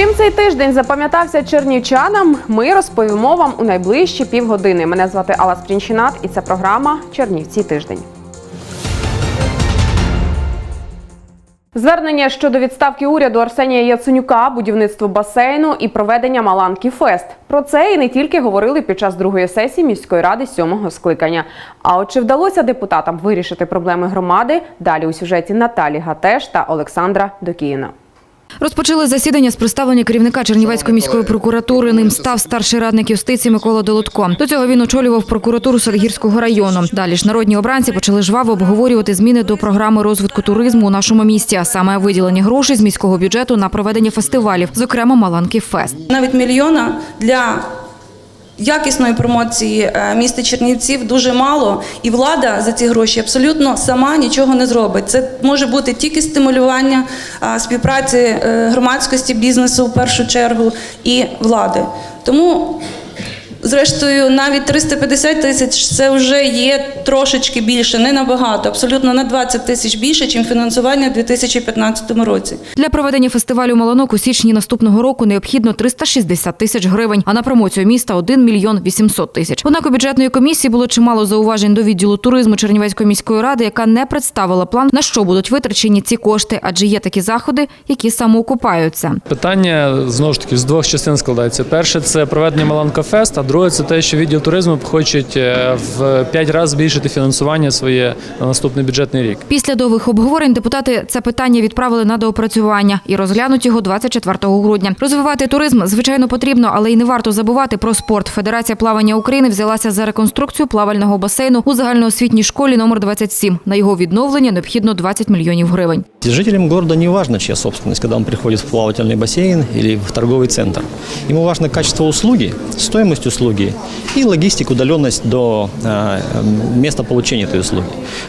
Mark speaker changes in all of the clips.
Speaker 1: Чим цей тиждень запам'ятався чернівчанам, ми розповімо вам у найближчі півгодини. Мене звати Алла Спрінчинат і це програма Чернівці тиждень. Звернення щодо відставки уряду Арсенія Яценюка, будівництво басейну і проведення Маланки Фест. Про це і не тільки говорили під час другої сесії міської ради сьомого скликання. А от чи вдалося депутатам вирішити проблеми громади? Далі у сюжеті Наталі Гатеш та Олександра Докіїна.
Speaker 2: Розпочали засідання з представлення керівника Чернівецької міської прокуратури. Ним став старший радник юстиції Микола Долотко. До цього він очолював прокуратуру Садгірського району. Далі ж народні обранці почали жваво обговорювати зміни до програми розвитку туризму у нашому місті, а саме виділення грошей з міського бюджету на проведення фестивалів, зокрема Маланки Фест.
Speaker 3: Навіть мільйона для якісної промоції е, міста Чернівців дуже мало, і влада за ці гроші абсолютно сама нічого не зробить. Це може бути тільки стимулювання е, співпраці е, громадськості, бізнесу в першу чергу і влади. Тому. Зрештою, навіть 350 тисяч це вже є трошечки більше, не набагато, абсолютно на 20 тисяч більше, ніж фінансування у 2015 році.
Speaker 2: Для проведення фестивалю Маланок у січні наступного року необхідно 360 тисяч гривень, а на промоцію міста 1 мільйон 800 тисяч. Однак у бюджетної комісії було чимало зауважень до відділу туризму Чернівецької міської ради, яка не представила план, на що будуть витрачені ці кошти, адже є такі заходи, які самоокупаються.
Speaker 4: Питання знову ж таки з двох частин складається. Перше це проведення Маланка Фест, а друге це те, що відділ туризму хочуть е, в п'ять разів збільшити фінансування своє на наступний бюджетний рік.
Speaker 2: Після довгих обговорень депутати це питання відправили на доопрацювання і розглянуть його 24 грудня. Розвивати туризм звичайно потрібно, але й не варто забувати про спорт. Федерація плавання України взялася за реконструкцію плавального басейну у загальноосвітній школі номер 27. На його відновлення необхідно 20 мільйонів гривень.
Speaker 5: Жителям города не важно, чья собственность, когда он приходит в плавательный бассейн или в торговый центр. Ему важно качество услуги, стоимость услуги и логистика, удаленность до э, места получения этой услуги.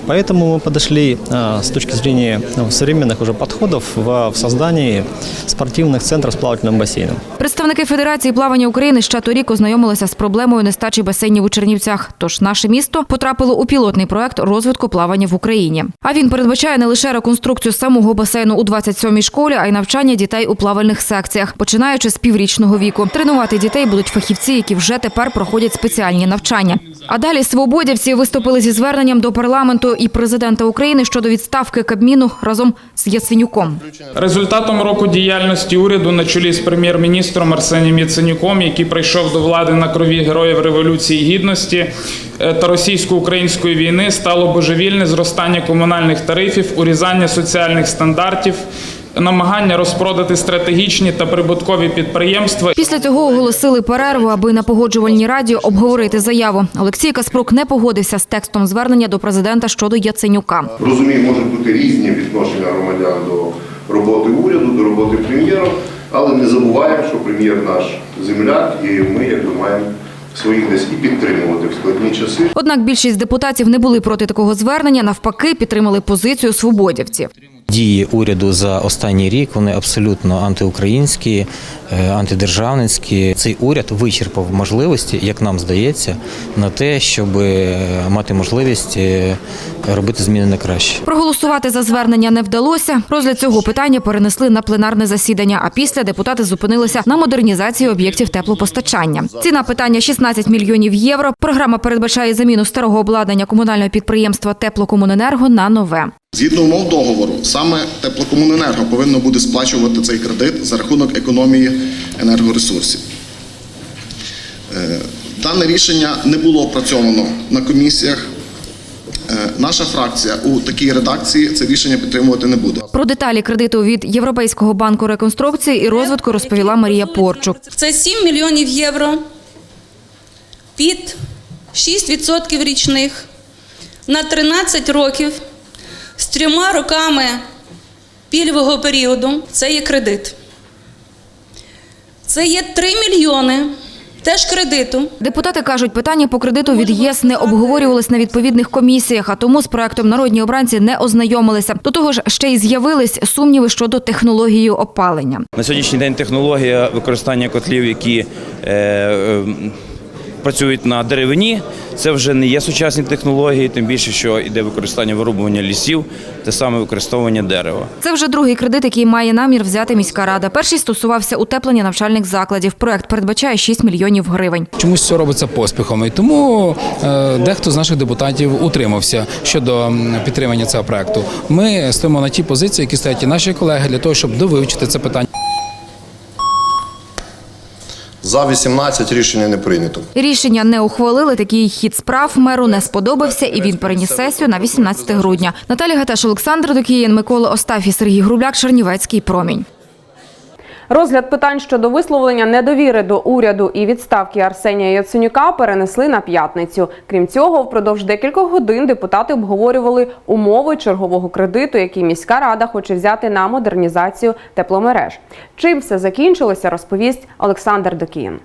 Speaker 5: Поэтому мы подошли э, с точки зрения ну, современных уже подходов в, в создании спортивных центров с плавательным бассейном.
Speaker 2: Представники Федерації плавання України ще торік ознайомилися з проблемою нестачі басейнів у Чернівцях. Тож наше місто потрапило у пілотний проект розвитку плавання в Україні. А він передбачає не лише реконструкцію самого басейну у 27-й школі, а й навчання дітей у плавальних секціях, починаючи з піврічного віку. Тренувати дітей будуть фахівці, які вже тепер проходять спеціальні навчання. А далі свободівці виступили зі зверненням до парламенту і президента України щодо відставки Кабміну разом з Яценюком.
Speaker 6: Результатом року діяльності уряду на чолі з прем'єр-міністром Арсенієм Яценюком, який прийшов до влади на крові героїв Революції Гідності е, та російсько-української війни, стало божевільне зростання комунальних тарифів, урізання соціальних стандартів, намагання розпродати стратегічні та прибуткові підприємства.
Speaker 2: Після цього оголосили перерву, аби на погоджувальній раді обговорити заяву. Олексій Каспрук не погодився з текстом звернення до президента щодо Яценюка.
Speaker 7: Розумію, можуть бути різні відношення громадян до роботи уряду, до роботи прем'єра, але не забуваємо, що прем'єр наш земляк, і ми якби маємо своїх десь і підтримувати в складні часи.
Speaker 2: Однак більшість депутатів не були проти такого звернення. Навпаки, підтримали позицію свободівців.
Speaker 8: Дії уряду за останній рік вони абсолютно антиукраїнські, е, антидержавницькі. Цей уряд вичерпав можливості, як нам здається, на те, щоб е, мати можливість е, робити зміни на краще.
Speaker 2: Проголосувати за звернення не вдалося. Розгляд цього питання перенесли на пленарне засідання. А після депутати зупинилися на модернізації об'єктів теплопостачання. Ціна питання 16 мільйонів євро. Програма передбачає заміну старого обладнання комунального підприємства Теплокомуненерго на нове.
Speaker 9: Згідно умов договору, саме теплокомуненерго повинно буде сплачувати цей кредит за рахунок економії енергоресурсів. Е, Дане рішення не було опрацьовано на комісіях. Е, Наша фракція у такій редакції це рішення підтримувати не буде.
Speaker 2: Про деталі кредиту від Європейського банку реконструкції і розвитку розповіла Марія Порчук.
Speaker 3: Це 7 мільйонів євро під 6% річних на 13 років з трьома роками пільгового періоду. Це є кредит. Це є 3 мільйони теж кредиту.
Speaker 2: Депутати кажуть, питання по кредиту від ЄС не обговорювалось на відповідних комісіях, а тому з проектом народні обранці не ознайомилися. До того ж, ще й з'явились сумніви щодо технології опалення.
Speaker 10: На сьогоднішній день технологія використання котлів, які е, е,
Speaker 11: працюють на деревині. Це вже не є сучасні технології, тим більше, що йде використання вирубування лісів, те саме використовування дерева.
Speaker 2: Це вже другий кредит, який має намір взяти міська рада. Перший стосувався утеплення навчальних закладів. Проект передбачає 6 мільйонів гривень.
Speaker 12: Чомусь це робиться поспіхом, і тому е, дехто з наших депутатів утримався щодо підтримання цього проекту. Ми стоїмо на тій позиції, які стоять і наші колеги, для того, щоб довивчити це питання.
Speaker 7: За 18 рішення не прийнято.
Speaker 2: Рішення не ухвалили. Такий хід справ меру не сподобався, і він переніс сесію на 18 грудня. Наталія Гатеш, Олександр Докіїн, Микола Остафій, Сергій Грубляк, Чернівецький промінь.
Speaker 1: Розгляд питань щодо висловлення недовіри до уряду і відставки Арсенія Яценюка перенесли на п'ятницю. Крім цього, впродовж декількох годин депутати обговорювали умови чергового кредиту, який міська рада хоче взяти на модернізацію тепломереж. Чим все закінчилося, розповість Олександр Докіїн.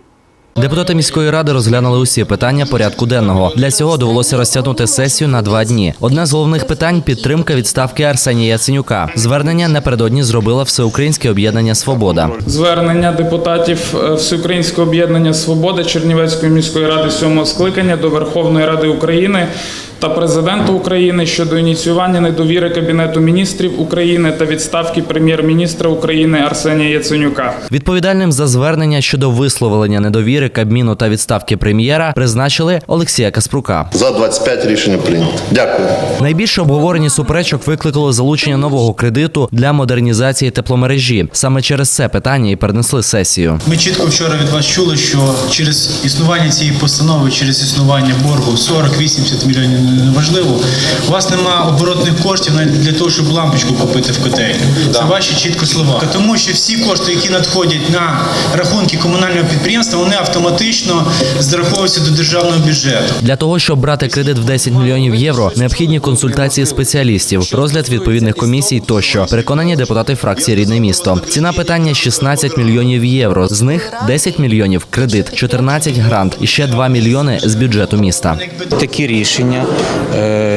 Speaker 13: Депутати міської ради розглянули усі питання порядку денного. Для цього довелося розтягнути сесію на два дні. Одне з головних питань підтримка відставки Арсенія Яценюка. Звернення напередодні зробила Всеукраїнське об'єднання Свобода.
Speaker 6: Звернення депутатів е, Всеукраїнського об'єднання Свобода Чернівецької міської ради сьомого скликання до Верховної Ради України та президента України щодо ініціювання недовіри Кабінету міністрів України та відставки прем'єр-міністра України Арсенія Яценюка.
Speaker 13: Відповідальним за звернення щодо висловлення недовіри Кабміну та відставки прем'єра призначили Олексія Каспрука.
Speaker 7: За 25 рішення прийнято. Дякую.
Speaker 13: Найбільше обговорені суперечок викликало залучення нового кредиту для модернізації тепломережі. Саме через це питання і перенесли сесію.
Speaker 14: Ми чітко вчора від вас чули, що через існування цієї постанови, через існування боргу 40-80 мільйонів неважливо. У вас нема оборотних коштів навіть для того, щоб лампочку купити в котельні. Це ваші чітко слова. Тому що всі кошти, які надходять на рахунки комунального підприємства, вони автоматично зараховуються до державного бюджету.
Speaker 13: Для того, щоб брати кредит в 10 мільйонів євро, необхідні консультації спеціалістів, розгляд відповідних комісій тощо. Переконані депутати фракції рідне місто. Ціна питання 16 мільйонів євро. З них 10 мільйонів кредит, 14 грант і ще 2 мільйони з бюджету міста.
Speaker 8: Такі рішення,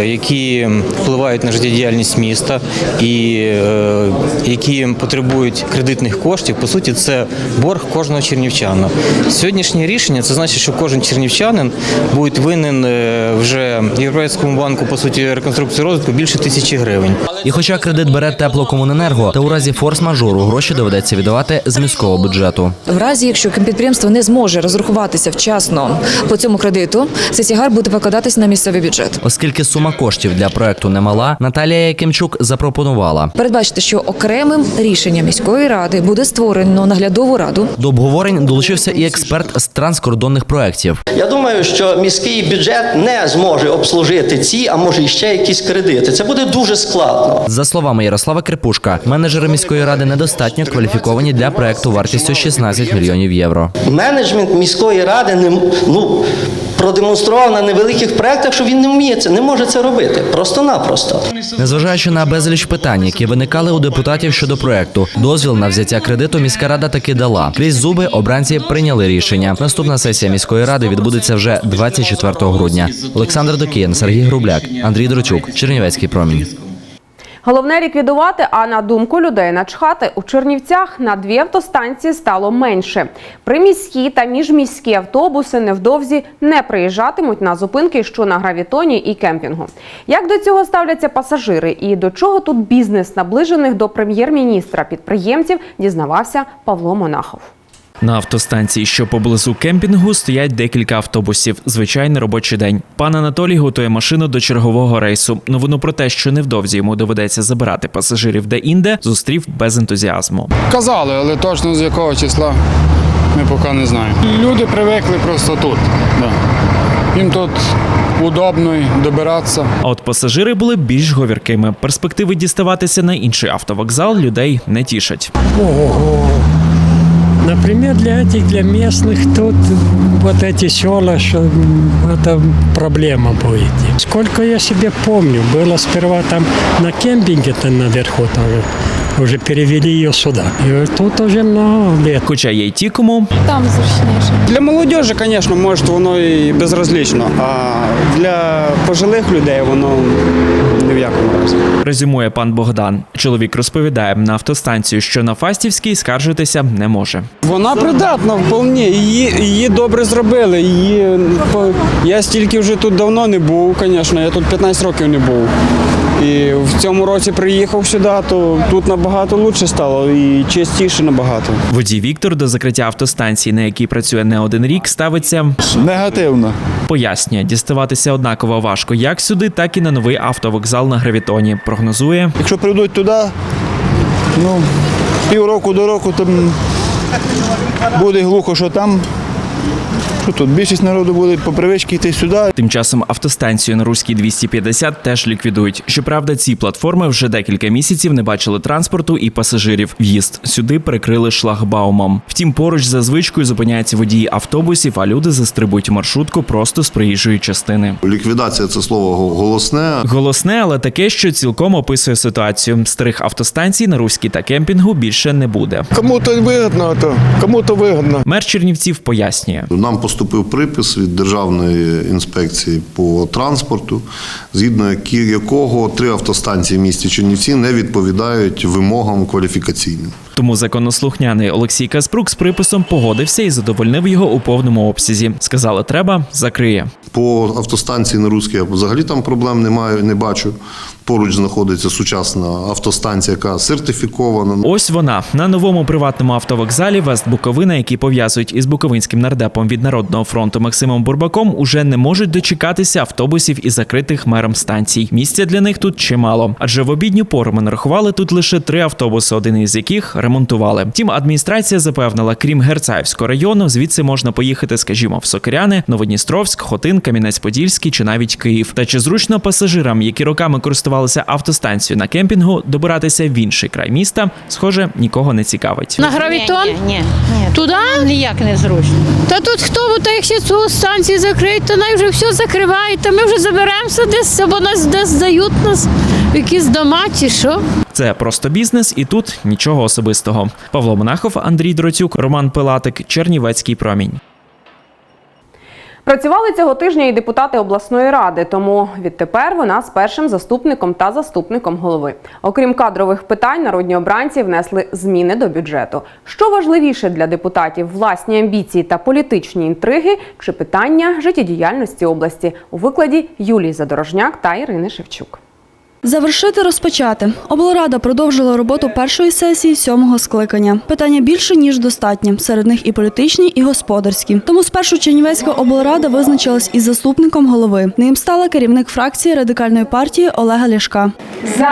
Speaker 8: які впливають на життєдіяльність міста і е, які потребують кредитних коштів, по суті, це борг кожного чернівчана. Сьогоднішнє рішення це значить, що кожен чернівчанин буде винен е, вже Європейському банку по суті реконструкції розвитку більше тисячі гривень.
Speaker 13: І хоча кредит бере теплокомуненерго, та у разі форс-мажору гроші доведеться віддавати з міського бюджету.
Speaker 15: В разі, якщо підприємство не зможе розрахуватися вчасно по цьому кредиту, цей тягар буде покладатися на місцевий бюджет.
Speaker 13: Оскільки сума коштів для проекту немала, Наталія Якимчук запропонувала
Speaker 15: Передбачте, що окремим рішенням міської ради буде створено наглядову раду.
Speaker 13: до обговорень долучився і експерт з транскордонних проєктів.
Speaker 16: Я думаю, що міський бюджет не зможе обслужити ці, а може іще якісь кредити. Це буде дуже складно.
Speaker 13: За словами Ярослава Крипушка, менеджери міської ради недостатньо кваліфіковані для проекту вартістю 16 мільйонів євро.
Speaker 16: Менеджмент міської ради не ну, продемонстрував на невеликих проектах, що він не вміє це, не може це робити. Просто-напросто.
Speaker 13: Незважаючи на безліч питань, які виникали у депутатів щодо проекту, дозвіл на взяття кредиту міська рада таки дала. Крізь зуби обранці прийняли рішення. Наступна сесія міської ради відбудеться вже 24 грудня. Олександр Докіян, Сергій Грубляк, Андрій Дрочук, Чернівецький промінь.
Speaker 1: Головне ліквідувати, а на думку людей начхати у Чернівцях на дві автостанції стало менше. Приміські та міжміські автобуси невдовзі не приїжджатимуть на зупинки, що на гравітоні і кемпінгу. Як до цього ставляться пасажири і до чого тут бізнес наближених до прем'єр-міністра підприємців, дізнавався Павло Монахов.
Speaker 17: На автостанції, що поблизу кемпінгу, стоять декілька автобусів. Звичайний робочий день. Пан Анатолій готує машину до чергового рейсу. Новину про те, що невдовзі йому доведеться забирати пасажирів де-інде, зустрів без ентузіазму.
Speaker 12: Казали, але точно з якого числа ми поки не знаємо. Люди привикли просто тут. Да. Їм тут удобно добиратися.
Speaker 17: А от пасажири були більш говіркими. Перспективи діставатися на інший автовокзал людей не тішать.
Speaker 18: Ого. Например, для этих, для местных тут вот эти села, что м, это проблема будет. Сколько я себе помню, было сперва там на кемпинге там наверху тоже уже перевели ее сюда. И тут уже много лет.
Speaker 17: Хоча є й ті, кому
Speaker 19: Там зручніше.
Speaker 12: Для молодежі, звісно, може воно і безразлично, а для пожилих людей воно ні в якому разі.
Speaker 17: резюмує пан Богдан. Чоловік розповідає на автостанцію, що на Фастівській скаржитися не може.
Speaker 12: Вона придатна вполне, її, її добре зробили. Її, по- я стільки вже тут давно не був, звісно, я тут 15 років не був. І в цьому році приїхав сюди, то тут набагато краще стало і чистіше набагато.
Speaker 17: Водій Віктор до закриття автостанції, на якій працює не один рік, ставиться
Speaker 12: Негативно.
Speaker 17: пояснює, діставатися однаково важко як сюди, так і на новий автовокзал на гравітоні. Прогнозує.
Speaker 12: Якщо прийдуть туди, ну, півроку до року, то м, буде глухо, що там. Що тут? Більшість народу буде по привичці йти сюди.
Speaker 17: Тим часом автостанцію на Руській 250 теж ліквідують. Щоправда, ці платформи вже декілька місяців не бачили транспорту і пасажирів. В'їзд сюди перекрили шлагбаумом. Втім, поруч за звичкою зупиняються водії автобусів, а люди застрибують маршрутку просто з проїжджої частини.
Speaker 7: Ліквідація це слово голосне.
Speaker 17: Голосне, але таке, що цілком описує ситуацію. Старих автостанцій на Руській та кемпінгу більше не буде.
Speaker 12: Кому-то вигідно, то кому-то вигідно.
Speaker 17: Мер Чернівців пояснює.
Speaker 7: Нам поступив припис від Державної інспекції по транспорту, згідно якого три автостанції в місті Чернівці не відповідають вимогам кваліфікаційним.
Speaker 17: Тому законослухняний Олексій Каспрук з приписом погодився і задовольнив його у повному обсязі. Сказали, треба, закриє.
Speaker 7: По автостанції на Руській я взагалі там проблем немає, не бачу. Поруч знаходиться сучасна автостанція, яка сертифікована.
Speaker 17: Ось вона на новому приватному автовокзалі Вест Буковина, який пов'язують із буковинським нардепом від народного фронту Максимом Бурбаком, уже не можуть дочекатися автобусів із закритих мером станцій. Місця для них тут чимало, адже в обідню пору ми нарахували тут лише три автобуси, один із яких ремонтували. Втім, адміністрація запевнила, крім Герцаївського району, звідси можна поїхати, скажімо, в Сокиряни, Новодністровськ, Хотин, Кам'янець-Подільський чи навіть Київ. Та чи зручно пасажирам, які роками користувалися автостанцією на кемпінгу, добиратися в інший край міста, схоже, нікого не цікавить.
Speaker 19: На гравітон?
Speaker 20: Ні, ні, ні.
Speaker 19: Туди?
Speaker 20: Ніяк не зручно.
Speaker 19: Та тут хто, бо та якщо цю станцію закриють, то най вже все закривають, та ми вже заберемося десь, або нас десь здають нас в якісь дома чи що.
Speaker 17: Це просто бізнес, і тут нічого особистого. Павло Монахов, Андрій Дроцюк, Роман Пилатик, Чернівецький промінь.
Speaker 1: Працювали цього тижня і депутати обласної ради, тому відтепер вона з першим заступником та заступником голови. Окрім кадрових питань, народні обранці внесли зміни до бюджету. Що важливіше для депутатів власні амбіції та політичні інтриги чи питання життєдіяльності області у викладі Юлії Задорожняк та Ірини Шевчук.
Speaker 21: Завершити розпочати. Облрада продовжила роботу першої сесії сьомого скликання. Питання більше ніж достатньо. Серед них і політичні, і господарські. Тому спершу Чернівецька облрада визначилась із заступником голови. Ним стала керівник фракції радикальної партії Олега Ляшка.
Speaker 22: За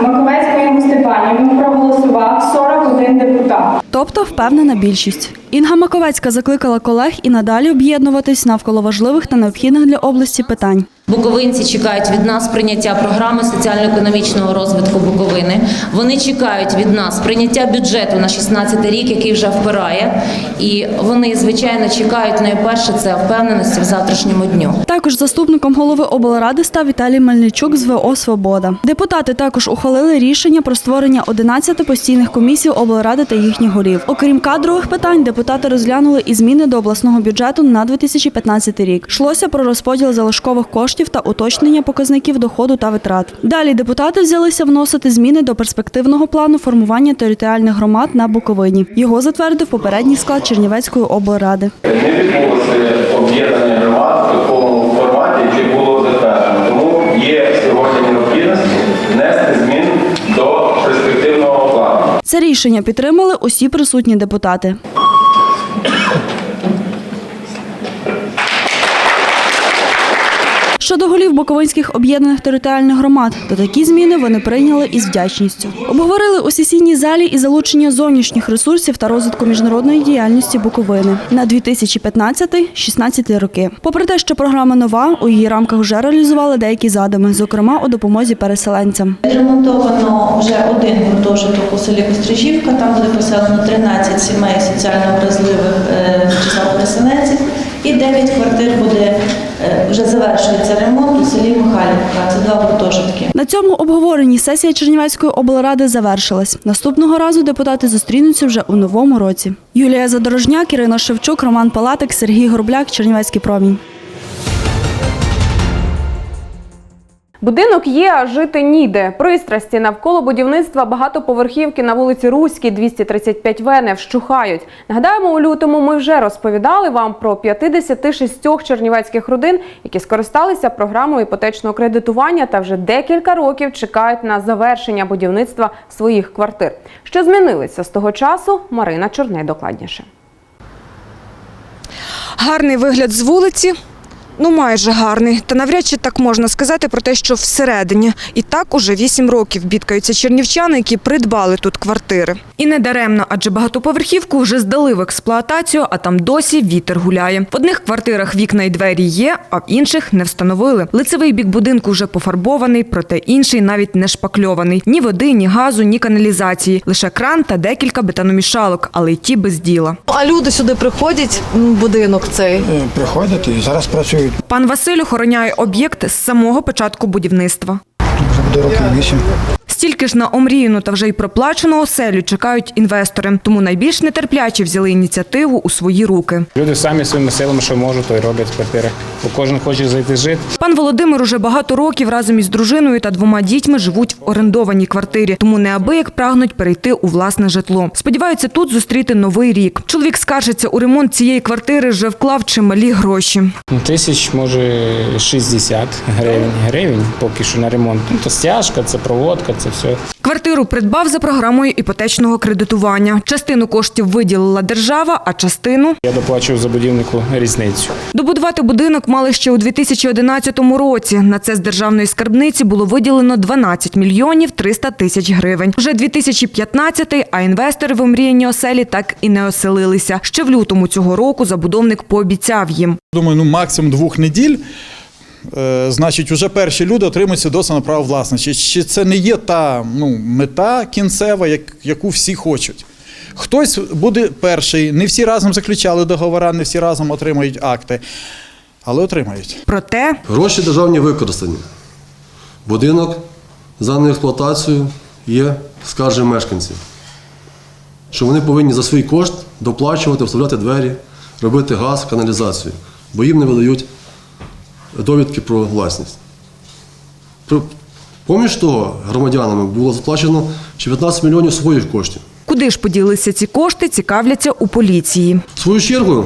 Speaker 22: Маковецьку Інну Степанівну проголосував 41 депутат.
Speaker 21: Тобто впевнена більшість. Інга Маковецька закликала колег і надалі об'єднуватись навколо важливих та необхідних для області питань.
Speaker 23: Буковинці чекають від нас прийняття програми соціально-економічного розвитку Буковини. Вони чекають від нас прийняття бюджету на 16 рік, який вже впирає. І вони, звичайно, чекають найперше це впевненості в завтрашньому дню.
Speaker 21: Також заступником голови облради став Віталій Мельничук з ВО Свобода. Депутати також ухвалили рішення про створення 11 постійних комісій облради та їхніх голів. Окрім кадрових питань, депутати розглянули і зміни до обласного бюджету на 2015 рік. Йшлося про розподіл залишкових коштів та уточнення показників доходу та витрат. Далі депутати взялися вносити зміни до перспективного плану формування територіальних громад на Буковині. Його затвердив попередній склад Чернівецької облради.
Speaker 24: Не відбулося об'єднання громад в такому форматі, чи було затверджено. Тому є сьогодні необхідність внести змін до перспективного плану.
Speaker 21: Це рішення підтримали усі присутні депутати. Щодо голів Буковинських об'єднаних територіальних громад, то такі зміни вони прийняли із вдячністю. Обговорили у сесійній залі і залучення зовнішніх ресурсів та розвитку міжнародної діяльності Буковини на 2015-16 роки. Попри те, що програма нова, у її рамках вже реалізували деякі задуми, зокрема у допомозі переселенцям.
Speaker 25: Відремонтовано вже один гуртожиток у селі Кострижівка. Там буде поселено 13 сімей соціально вразливих е, числа переселенців.
Speaker 21: І 9 квартир буде вже завершується ремонт у селі Михайлівка. Це два гуртожитки.
Speaker 26: На цьому обговоренні сесія Чернівецької облради завершилась. Наступного разу депутати зустрінуться вже у новому році. Юлія Задорожняк, Ірина Шевчук, Роман Палатик, Сергій Горбляк, Чернівецький промінь.
Speaker 1: Будинок є, а жити ніде. Пристрасті навколо будівництва багатоповерхівки на вулиці Руській 235В не вщухають. Нагадаємо, у лютому ми вже розповідали вам про 56 чернівецьких родин, які скористалися програмою іпотечного кредитування та вже декілька років чекають на завершення будівництва своїх квартир. Що змінилося з того часу? Марина Чорней докладніше.
Speaker 27: Гарний вигляд з вулиці. Ну, майже гарний. Та навряд чи так можна сказати про те, що всередині. І так уже вісім років бідкаються чернівчани, які придбали тут квартири. І не даремно, адже багатоповерхівку вже здали в експлуатацію, а там досі вітер гуляє. В одних квартирах вікна і двері є, а в інших не встановили. Лицевий бік будинку вже пофарбований, проте інший навіть не шпакльований. Ні води, ні газу, ні каналізації. Лише кран та декілька бетономішалок, але й ті без діла.
Speaker 28: А люди сюди приходять, будинок цей.
Speaker 29: Приходять і зараз працюють.
Speaker 27: Пан Василь охороняє об'єкт з самого початку будівництва.
Speaker 29: Вже буде років вісім.
Speaker 27: Стільки ж на омріяну та вже й проплачену оселю чекають інвестори, тому найбільш нетерплячі взяли ініціативу у свої руки.
Speaker 30: Люди самі своїми силами, що можуть, то й роблять квартири. Бо кожен хоче зайти жити.
Speaker 27: Пан Володимир уже багато років разом із дружиною та двома дітьми живуть в орендованій квартирі, тому неабияк прагнуть перейти у власне житло. Сподіваються тут зустріти новий рік. Чоловік скаржиться, у ремонт цієї квартири вже вклав чималі гроші.
Speaker 30: Ну, Тисяч, може, 60 гривень. Гривень поки що на ремонт. Ну, то стяжка, це проводка, це все.
Speaker 27: Квартиру придбав за програмою іпотечного кредитування. Частину коштів виділила держава, а частину
Speaker 30: Я доплачував за будівнику різницю.
Speaker 27: Добудувати будинок мали ще у 2011 році. На це з державної скарбниці було виділено 12 мільйонів 300 тисяч гривень. Вже 2015-й, а інвестори в омріяні оселі так і не оселилися. Ще в лютому цього року забудовник пообіцяв їм.
Speaker 31: Думаю, ну максимум двох неділь. Е, значить, вже перші люди отримують свідоцтво на право власності. Чи це не є та ну, мета кінцева, як, яку всі хочуть? Хтось буде перший, не всі разом заключали договори, не всі разом отримають акти, але отримають.
Speaker 27: Проте
Speaker 32: Гроші державні використані. Будинок за експлуатацію є скаржем мешканців. Що вони повинні за свій кошт доплачувати, вставляти двері, робити газ, каналізацію, бо їм не видають довідки про власність. Поміж того, громадянами було заплачено ще 15 мільйонів своїх коштів.
Speaker 27: Куди ж поділися ці кошти, цікавляться у поліції.
Speaker 32: В свою чергу,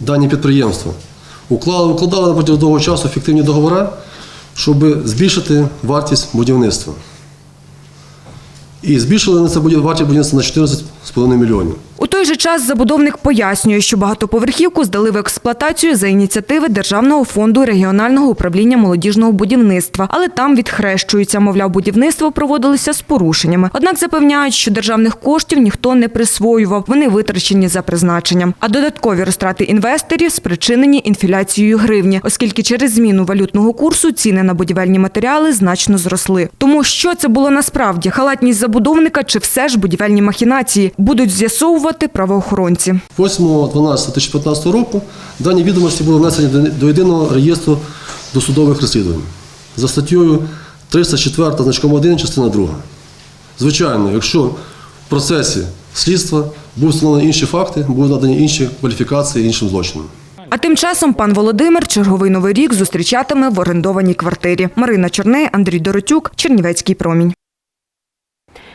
Speaker 32: дані підприємства укладали протягом довгого часу фіктивні договори, щоб збільшити вартість будівництва. І збільшили на це вартість будівництва на 14,5 мільйонів.
Speaker 27: У той же час забудовник пояснює, що багатоповерхівку здали в експлуатацію за ініціативи Державного фонду регіонального управління молодіжного будівництва, але там відхрещуються, мовляв, будівництво проводилося з порушеннями. Однак запевняють, що державних коштів ніхто не присвоював, вони витрачені за призначенням. А додаткові розтрати інвесторів спричинені інфляцією гривні, оскільки через зміну валютного курсу ціни на будівельні матеріали значно зросли. Тому що це було насправді халатність забудовника чи все ж будівельні махінації будуть з'ясовувати правоохоронці.
Speaker 32: 8.12.2015 року дані відомості були внесені до- єдиного реєстру досудових розслідувань за статтею 304 значком 1, частина 2. Звичайно, якщо в процесі слідства будуть встановлені інші факти, будуть надані інші кваліфікації іншим злочинам.
Speaker 27: А тим часом пан Володимир черговий новий рік зустрічатиме в орендованій квартирі. Марина Чорней, Андрій Доротюк, Чернівецький промінь.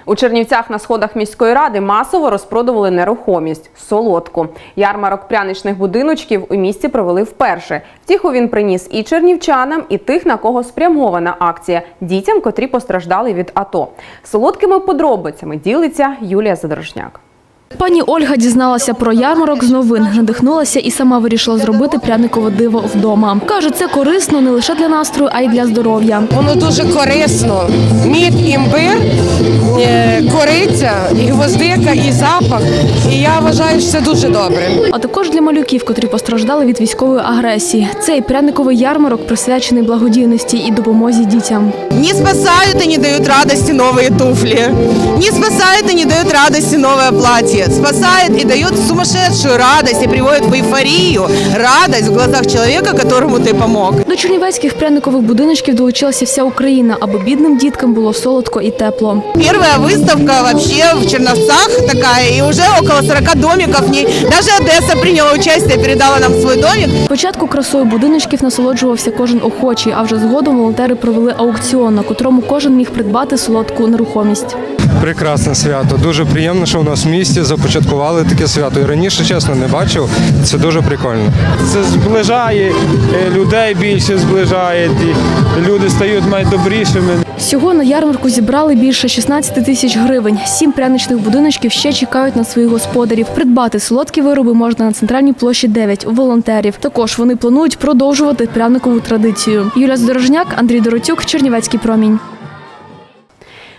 Speaker 1: У Чернівцях на сходах міської ради масово розпродували нерухомість солодку. Ярмарок пряничних будиночків у місті провели вперше. Втіху він приніс і чернівчанам, і тих, на кого спрямована акція дітям, котрі постраждали від АТО. Солодкими подробицями ділиться Юлія Задорожняк.
Speaker 26: Пані Ольга дізналася про ярмарок з новин, надихнулася і сама вирішила зробити пряникове диво вдома. Каже, це корисно не лише для настрою, а й для здоров'я.
Speaker 33: Воно дуже корисно. Мід, імбир, е, кориця, і гвоздика, і запах. І я вважаю, що це дуже добре.
Speaker 26: А також для малюків, котрі постраждали від військової агресії. Цей пряниковий ярмарок присвячений благодійності і допомозі дітям.
Speaker 33: Не спасают и не дают радости новые туфли. Не спасают и не дают радости новое платье
Speaker 11: деньги спасает и дает сумасшедшую радость и приводит в эйфорию, радость в глазах человека, которому ты помог.
Speaker 26: До чернівецьких пряникових будиночків долучилася вся Україна, аби бідним діткам було солодко і тепло.
Speaker 11: Первая выставка вообще в Черновцах такая, и уже около 40 домиков в ней. Даже Одесса приняла участие, передала нам свой домик.
Speaker 26: Спочатку красою будиночків насолоджувався кожен охочий, а вже згодом волонтери провели аукціон, на котрому кожен міг придбати солодку нерухомість.
Speaker 34: Прекрасне свято. Дуже приємно, що у нас в місті започаткували таке свято. І раніше, чесно, не бачив. Це дуже прикольно.
Speaker 35: Це зближає е, людей більше зближає, і люди стають найдобрішими.
Speaker 26: Всього на ярмарку зібрали більше 16 тисяч гривень. Сім пряничних будиночків ще чекають на своїх господарів. Придбати солодкі вироби можна на центральній площі 9 у волонтерів. Також вони планують продовжувати пряникову традицію. Юлія Здорожняк, Андрій Доротюк, Чернівецький промінь.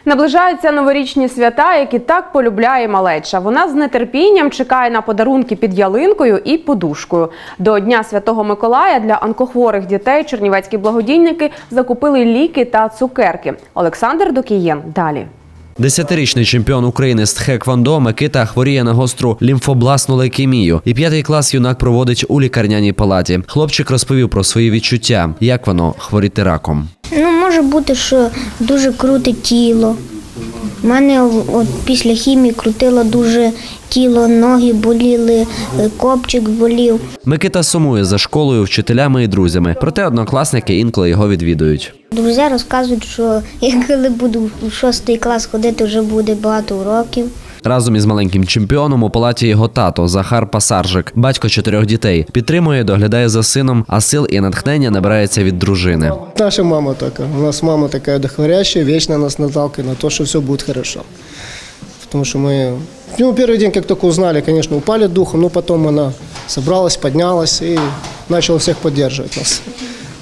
Speaker 1: Наближаються новорічні свята, які так полюбляє малеча. Вона з нетерпінням чекає на подарунки під ялинкою і подушкою. До Дня Святого Миколая для онкохворих дітей чернівецькі благодійники закупили ліки та цукерки. Олександр Докієн далі.
Speaker 13: Десятирічний чемпіон України з тхеквондо Микита хворіє на гостру лімфобласну лейкемію. І п'ятий клас юнак проводить у лікарняній палаті. Хлопчик розповів про свої відчуття, як воно хворіти раком.
Speaker 16: Ну, може бути, що дуже круте тіло. У мене от після хімії крутило дуже тіло, ноги боліли, е, копчик болів.
Speaker 13: Микита сумує за школою, вчителями і друзями. Проте однокласники інколи його відвідують.
Speaker 16: Друзі розказують, що я коли буду в шостий клас ходити, вже буде багато уроків.
Speaker 13: Разом із маленьким чемпіоном у палаті його тато Захар Пасаржик, батько чотирьох дітей, підтримує, доглядає за сином, а сил і натхнення набирається від дружини.
Speaker 36: Наша мама така. У нас мама такая вдохновляющая, вечно нас наталкивает на то, что все будет хорошо. Потому что мы, ну, первый день, как только узнали, конечно, упали духом, но потом она собралась, поднялась и начала всех поддерживать нас.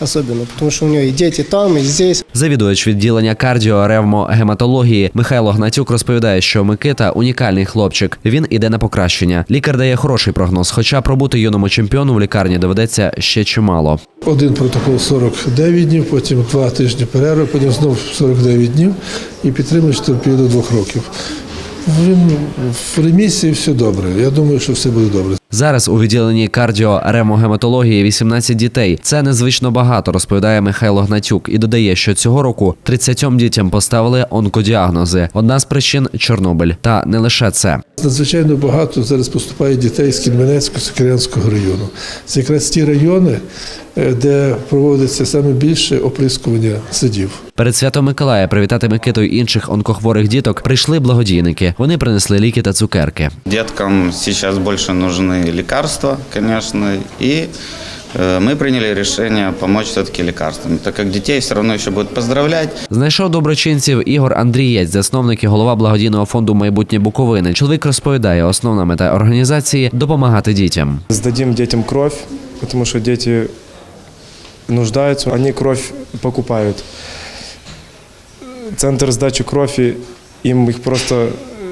Speaker 36: Особенно, потому что у нее и дети там, и здесь.
Speaker 13: Завідувач відділення кардіоревмогематології Михайло Гнатюк розповідає, що Микита унікальний хлопчик. Він іде на покращення. Лікар дає хороший прогноз, хоча пробути юному чемпіону в лікарні доведеться ще чимало.
Speaker 37: Один протокол 49 днів, потім два тижні перерви, потім знов 49 днів і підтримуєш терпію до двох років. Він в ремісії все добре. Я думаю, що все буде добре.
Speaker 13: Зараз у відділенні кардіоревмогематології 18 дітей. Це незвично багато, розповідає Михайло Гнатюк і додає, що цього року 30 дітям поставили онкодіагнози. Одна з причин Чорнобиль. Та не лише це.
Speaker 37: Надзвичайно багато зараз поступає дітей з Кільменецького Сокирянського району. Це якраз ті райони, е, де проводиться саме більше оприскування садів.
Speaker 13: Перед святом Миколая привітати Микиту й інших онкохворих діток прийшли благодійники. Вони принесли ліки та цукерки.
Speaker 38: Деткам сейчас больше нужны лекарства, конечно, и э, мы приняли решение помочь все-таки лекарствами, так как детей все равно еще будут поздравлять.
Speaker 13: Знайшов доброчинців Ігор Андрієць, засновник і голова благодійного фонду майбутнє Буковини. Чоловік розповідає, основна мета організації допомагати дітям.
Speaker 35: Сдадим детям кровь, потому что дети нуждаются, они кровь покупают. Центр сдачи крови им их просто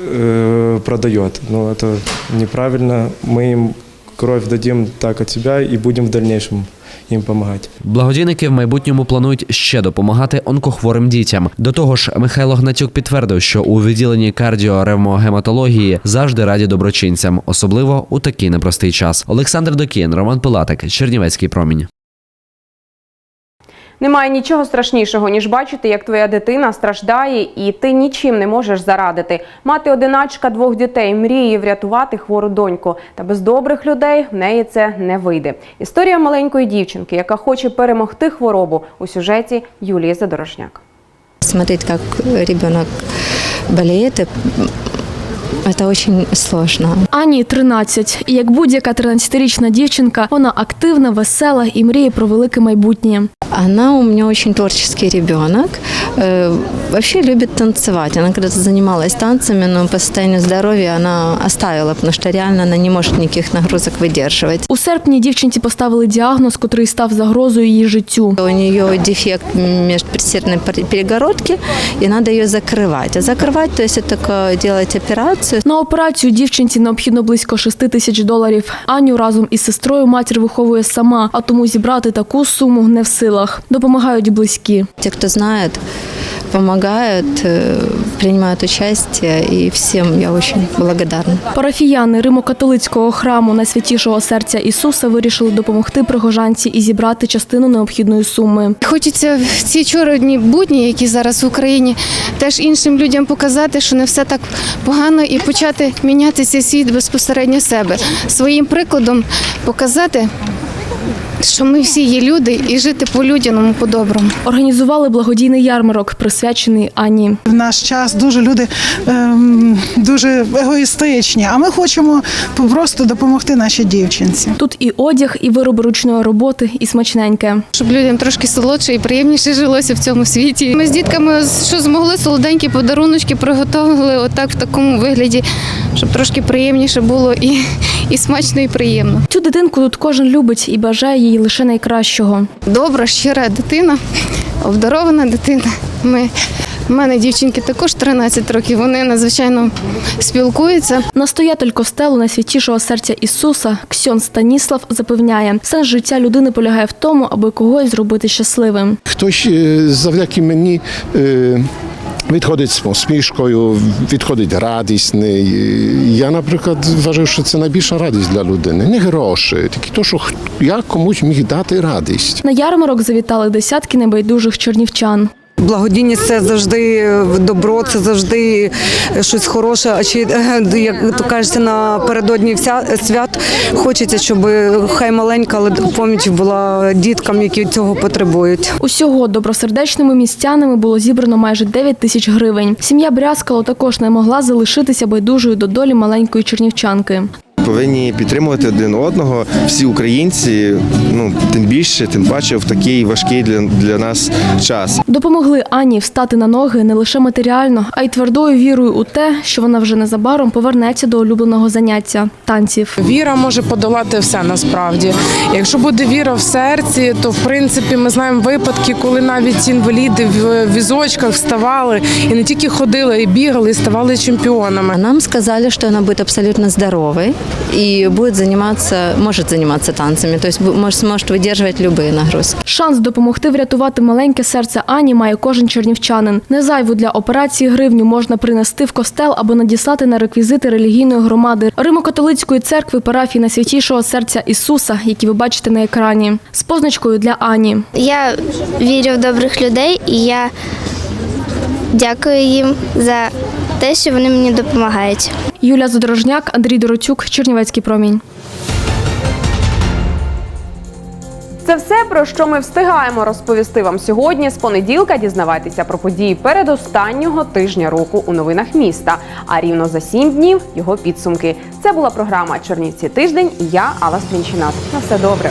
Speaker 35: э, продает. Но это неправильно. Мы им кровь дадим так от себя и будем в дальнейшем їм допомагати.
Speaker 13: Благодійники в майбутньому планують ще допомагати онкохворим дітям. До того ж, Михайло Гнатюк підтвердив, що у відділенні кардіоревмогематології завжди раді доброчинцям, особливо у такий непростий час. Олександр Докін, Роман Пилатик, Чернівецький промінь.
Speaker 1: Немає нічого страшнішого, ніж бачити, як твоя дитина страждає, і ти нічим не можеш зарадити. Мати одиначка двох дітей мріє врятувати хвору доньку. Та без добрих людей в неї це не вийде. Історія маленької дівчинки, яка хоче перемогти хворобу у сюжеті Юлії Задорожняк.
Speaker 18: Смотреть, как ребенок болеет, это очень сложно.
Speaker 26: Ані 13. І як будь-яка 13-річна дівчинка, вона активна, весела і мріє про велике майбутнє.
Speaker 18: Она у меня очень творческий ребенок. Э, Вообще любит танцевать. Она когда-то занималась танцами, но по состоянию здоровья она оставила, потому что реально она не может никаких нагрузок выдерживать.
Speaker 26: У серпні дівчинці поставили діагноз, котрий став загрозою її життю.
Speaker 18: У нее дефект межпредсердной пер- перегородки, и надо ее закрывать. А закрывать, то есть это такое делать операцию.
Speaker 26: на операцію дівчинці необхідно близько 6 тисяч доларів. Аню разом із сестрою матір виховує сама, а тому зібрати таку суму не в силах. Допомагають близькі.
Speaker 18: Ті, хто знає, помогают. Принимают участие, и всем я очень благодарна.
Speaker 26: Парафіяни Римо-католицького храму Найсвятішого серця Ісуса вирішили допомогти прихожанці і зібрати частину необхідної суми.
Speaker 39: Хочеться в ці чорні будні, які зараз в Україні, теж іншим людям показати, що не все так погано, і почати міняти цей світ безпосередньо себе. Своїм прикладом показати, що ми всі є люди, і жити по-людяному, по-доброму.
Speaker 26: Організували благодійний ярмарок, присвячений Ані.
Speaker 40: В наш час дуже люди ем, дуже егоїстичні, а ми хочемо просто допомогти нашій дівчинці.
Speaker 26: Тут і одяг, і вироби ручної роботи, і смачненьке.
Speaker 39: Щоб людям трошки солодше і приємніше жилося в цьому світі. Ми з дітками, що змогли, солоденькі подаруночки приготували отак в такому вигляді, щоб трошки приємніше було і, і смачно, і приємно.
Speaker 26: Цю дитинку тут кожен любить і бажає їй лише найкращого.
Speaker 39: Добра, щира дитина, обдарована дитина. Ми у мене дівчинки також 13 років. Вони надзвичайно спілкуються.
Speaker 26: Настоятель костелу Найсвятішого серця Ісуса Ксьон Станіслав запевняє, сенс життя людини полягає в тому, аби когось зробити щасливим.
Speaker 41: Хтось е, завдяки мені е, відходить з посмішкою, відходить радісний. Я, наприклад, вважаю, що це найбільша радість для людини. Не гроші, тільки то, що я комусь міг дати радість.
Speaker 26: На ярмарок завітали десятки небайдужих чернівчан.
Speaker 42: Благодійність це завжди добро, це завжди щось хороше. А чи е, як то кажеться, напередодні вся свят хочеться, щоб хай маленька, але поміч була діткам, які цього потребують.
Speaker 26: Усього добросердечними містянами було зібрано майже 9 тисяч гривень. Сім'я Брязкало також не могла залишитися байдужою до долі маленької чернівчанки.
Speaker 43: Повинні підтримувати один одного. Всі українці, ну тим більше, тим паче в такий важкий для, для нас час.
Speaker 26: Допомогли Ані встати на ноги не лише матеріально, а й твердою вірою у те, що вона вже незабаром повернеться до улюбленого заняття танців.
Speaker 33: Віра може подолати все насправді. Якщо буде віра в серці, то в принципі ми знаємо випадки, коли навіть інваліди в візочках вставали і не тільки ходили, і бігали, і ставали чемпіонами.
Speaker 18: Нам сказали, что она будет абсолютно здоровой и будет заниматься, может заниматься танцами, то есть может, сможет выдерживать любые нагрузки.
Speaker 26: Шанс допомогти врятувати маленьке серце Ані має кожен чернівчанин. Незайву для операції гривню можна принести в костел або надіслати на реквізити релігійної громади Римо-католицької церкви парафії Найсвятішого серця Ісуса, які ви бачите на екрані, з позначкою для Ані.
Speaker 16: Я вірю в добрих людей і я дякую їм за те, що вони мені допомагають.
Speaker 26: Юлія Задорожняк, Андрій Доротюк, Чернівецький промінь.
Speaker 1: Це все про що ми встигаємо розповісти вам сьогодні. З понеділка дізнавайтеся про події передостаннього тижня року у новинах міста. А рівно за сім днів його підсумки. Це була програма Чернівці тиждень. і Я Алла Стрінчинат. На все добре.